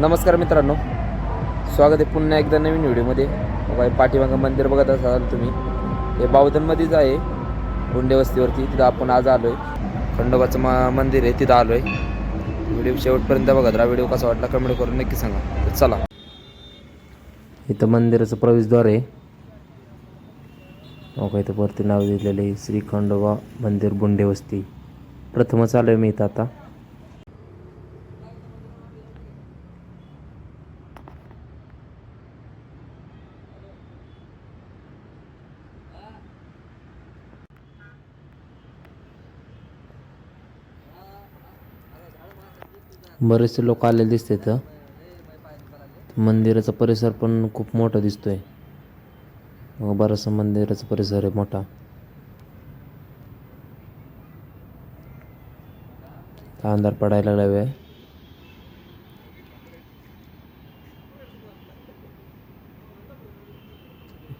नमस्कार मित्रांनो. स्वागत आहे पुन्हा एकदा नवीन व्हिडिओमध्ये. बघा पाठीमागं मंदिर बघत असाल तुम्ही. हे बावधनमध्येच आहे. गुंडे वस्तीवरती. तिथं आपण आज आलो आहे खंडोबाचं मा मंदिर आहे. तिथं आलो आहे व्हिडिओ शेवटपर्यंत बघत राहा. व्हिडिओ कसा वाटला कमेंट करून नक्की सांगा. तर चला. इथं मंदिराचं प्रवेशद्वार आहे. बघा इथं वरती नाव दिलेलं आहे. श्री खंडोबा मंदिर बुंडे वस्ती. प्रथमच आलो आहे मी इथं आता. बरेचसे लोक आलेले दिसते इथं. मंदिराचा परिसर पण खूप मोठा दिसतोय. मग बराचसा मंदिराचा परिसर आहे मोठा. अंधार पडायला लागला आहे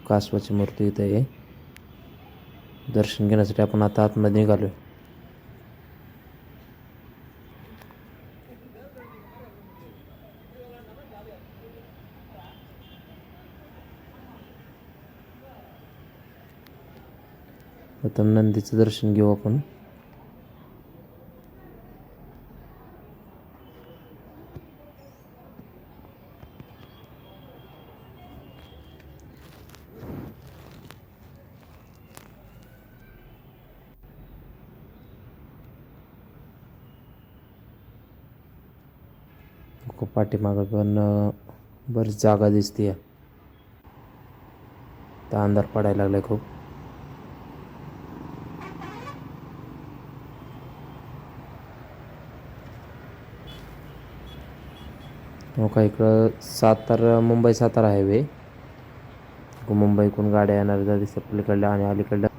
कासवाची मूर्ती इथे आहे. दर्शन घेण्यासाठी आपण आता आतमध्ये निघालोय. प्रथम नंदीचं दर्शन घेऊ आपण. खूप पाठीमागं पण बरीच जागा दिसते आता अंधार पडायला लागलाय खूप. हो का इकडं सातारा मुंबई सातारा हायवे. मुंबईकडून गाड्या येणार दिसतात पलीकडल्या आणि अलीकडल्या.